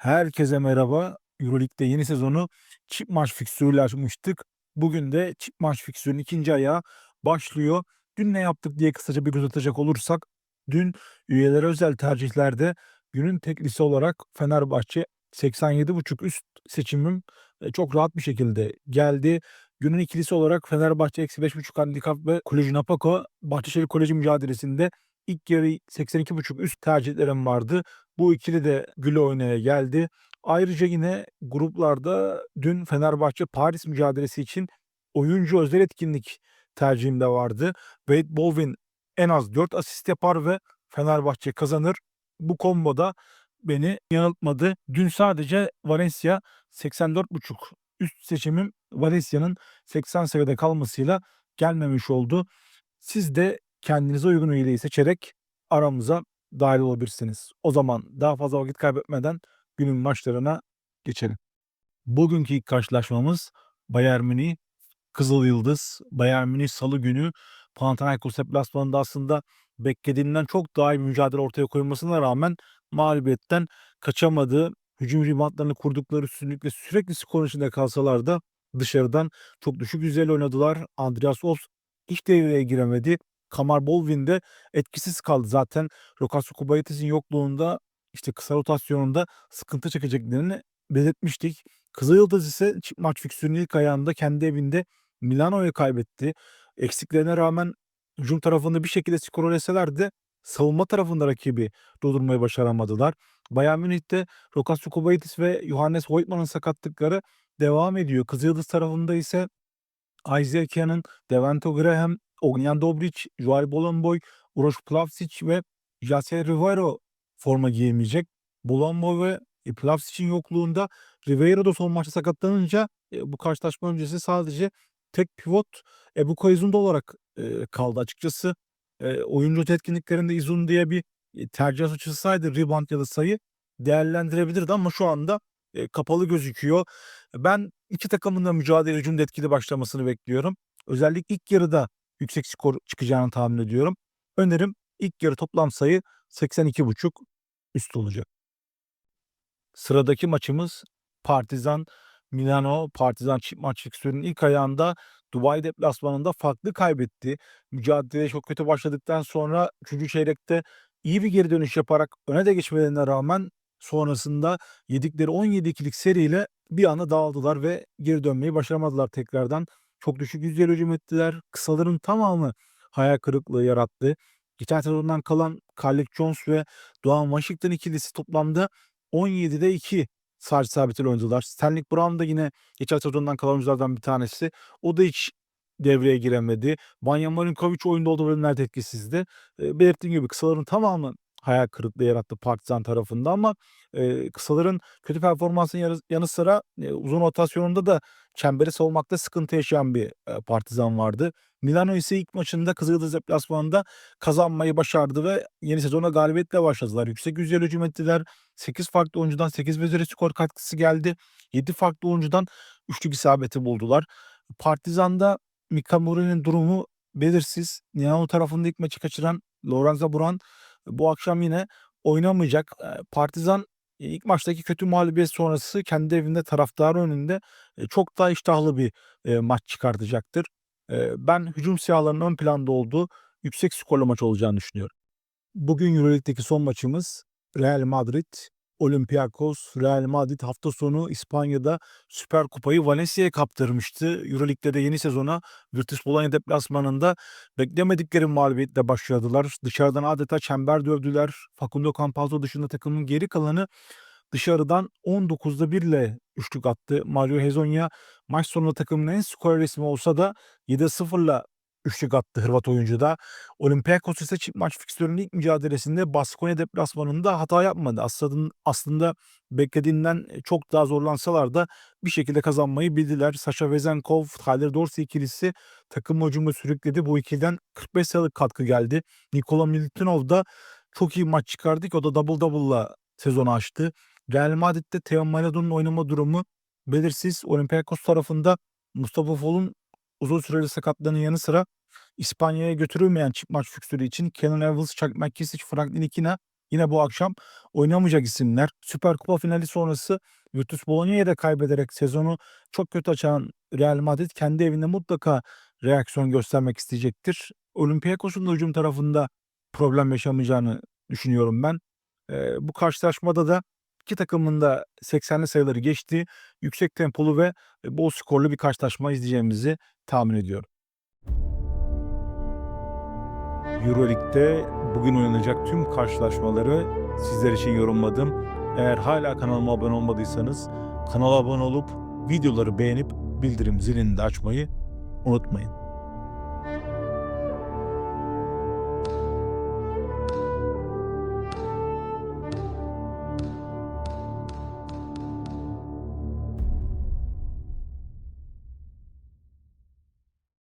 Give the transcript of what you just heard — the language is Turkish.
Herkese merhaba. Euroleague'de yeni sezonu çift maç fiksürüyle açmıştık. Bugün de çift maç fiksürünün ikinci ayağı başlıyor. Dün ne yaptık diye kısaca bir göz atacak olursak, dün üyelere özel tercihlerde günün teklisi olarak Fenerbahçe 87.5 üst seçimim e, çok rahat bir şekilde geldi. Günün ikilisi olarak Fenerbahçe eksi 5.5 handikap ve Koleji Napako Bahçeşehir Koleji mücadelesinde ilk yarı 82.5 üst tercihlerim vardı. Bu ikili de güle oynaya geldi. Ayrıca yine gruplarda dün Fenerbahçe Paris mücadelesi için oyuncu özel etkinlik tercihim de vardı. Wade Baldwin en az 4 asist yapar ve Fenerbahçe kazanır. Bu komboda beni yanıltmadı. Dün sadece Valencia 84.5 üst seçimim Valencia'nın 80 sayıda kalmasıyla gelmemiş oldu. Siz de kendinize uygun üyeliği seçerek aramıza dahil olabilirsiniz. O zaman daha fazla vakit kaybetmeden günün maçlarına geçelim. Bugünkü ilk karşılaşmamız Bayern Münih Kızıl Yıldız. Bayern Münih Salı günü Panathinaikos deplasmanında aslında beklediğinden çok daha iyi bir mücadele ortaya koymasına rağmen mağlubiyetten kaçamadı. Hücum ribantlarını kurdukları üstünlükle sürekli skor içinde kalsalar da dışarıdan çok düşük yüzeyle oynadılar. Andreas Ols hiç devreye giremedi. Kamar Bolvin de etkisiz kaldı. Zaten Rokas Kubayetes'in yokluğunda işte kısa rotasyonunda sıkıntı çekeceklerini belirtmiştik. Kızılyıldız ise maç fiksürünün ilk ayağında kendi evinde Milano'ya kaybetti. Eksiklerine rağmen hücum tarafında bir şekilde skor de savunma tarafında rakibi durdurmayı başaramadılar. Bayern Münih'te Rokas Kubaytis ve Johannes Voigtmann'ın sakatlıkları devam ediyor. Kızılyıldız tarafında ise Isaiah Cannon, Devante Graham, Ognan Dobric, Joel Bolomboy, Uroš Plavsic ve Jase Rivero forma giyemeyecek. Bolomboy ve e, Plavsic'in yokluğunda Rivero da son maçta sakatlanınca e, bu karşılaşma öncesi sadece tek pivot Ebu Koyzunda olarak e, kaldı açıkçası. E, oyuncu etkinliklerinde Izun diye bir tercih açılsaydı rebound ya da sayı değerlendirebilirdi ama şu anda kapalı gözüküyor. Ben iki takımın da mücadele hücumda etkili başlamasını bekliyorum. Özellikle ilk yarıda yüksek skor çıkacağını tahmin ediyorum. Önerim ilk yarı toplam sayı 82.5 üst olacak. Sıradaki maçımız Partizan Milano. Partizan çift maç fiksürünün ilk ayağında Dubai deplasmanında farklı kaybetti. Mücadeleye çok kötü başladıktan sonra 3. çeyrekte iyi bir geri dönüş yaparak öne de geçmelerine rağmen sonrasında yedikleri 17-2'lik seriyle bir anda dağıldılar ve geri dönmeyi başaramadılar tekrardan. Çok düşük yüzdeyle hücum ettiler. Kısaların tamamı hayal kırıklığı yarattı. Geçen sezondan kalan Carlik Jones ve Doğan Washington ikilisi toplamda 17'de 2 sadece sabitli oynadılar. Stanley Brown da yine geçen sezondan kalan oyunculardan bir tanesi. O da hiç devreye giremedi. Vanya Marinkovic oyunda olduğu bölümlerde etkisizdi. Belirttiğim gibi kısaların tamamı hayal kırıklığı yarattı Partizan tarafında ama e, kısaların kötü performansının yanı, sıra e, uzun rotasyonunda da çemberi savunmakta sıkıntı yaşayan bir e, Partizan vardı. Milano ise ilk maçında Kızıldız deplasmanında kazanmayı başardı ve yeni sezona galibiyetle başladılar. Yüksek yüzdeli hücum ettiler. 8 farklı oyuncudan 8 ve üzeri skor katkısı geldi. 7 farklı oyuncudan üçlük isabeti buldular. Partizan'da Mika Muri'nin durumu belirsiz. Milano tarafında ilk maçı kaçıran Lorenzo Buran bu akşam yine oynamayacak. Partizan ilk maçtaki kötü mağlubiyet sonrası kendi evinde taraftarı önünde çok daha iştahlı bir maç çıkartacaktır. Ben hücum siyahlarının ön planda olduğu yüksek skorlu maç olacağını düşünüyorum. Bugün Euroleague'deki son maçımız Real Madrid Olympiakos, Real Madrid hafta sonu İspanya'da Süper Kupayı Valencia'ya kaptırmıştı. Euroleague'de de yeni sezona Virtus Bologna deplasmanında beklemedikleri mağlubiyetle başladılar. Dışarıdan adeta çember dövdüler. Facundo Campazzo dışında takımın geri kalanı dışarıdan 19'da 1 ile üçlük attı. Mario Hezonja maç sonunda takımın en skor resmi olsa da 7-0 ile üçlük attı Hırvat oyuncu da. Olympiakos ise çift maç fikstürünün ilk mücadelesinde Baskonya deplasmanında hata yapmadı. Aslında, aslında beklediğinden çok daha zorlansalar da bir şekilde kazanmayı bildiler. Sasha Vezenkov, Tyler Dorsey ikilisi takım hücumda sürükledi. Bu ikiliden 45 sayılık katkı geldi. Nikola Milutinov da çok iyi maç çıkardı ki o da double double'la sezonu açtı. Real Madrid'de Theo Maradona'nın oynama durumu belirsiz. Olympiakos tarafında Mustafa Fol'un uzun süreli sakatlığının yanı sıra İspanya'ya götürülmeyen çift maç fikstürü için Kenan Evans, Chuck McKissick, Franklin Ikina Yine bu akşam oynamayacak isimler. Süper Kupa finali sonrası Virtus Bologna'ya da kaybederek sezonu çok kötü açan Real Madrid kendi evinde mutlaka reaksiyon göstermek isteyecektir. Olympiakos'un da hücum tarafında problem yaşamayacağını düşünüyorum ben. Eee, bu karşılaşmada da iki takımın da 80'li sayıları geçtiği yüksek tempolu ve e, bol skorlu bir karşılaşma izleyeceğimizi tahmin ediyorum. Euroleague'de bugün oynanacak tüm karşılaşmaları sizler için yorumladım. Eğer hala kanalıma abone olmadıysanız kanala abone olup videoları beğenip bildirim zilini de açmayı unutmayın.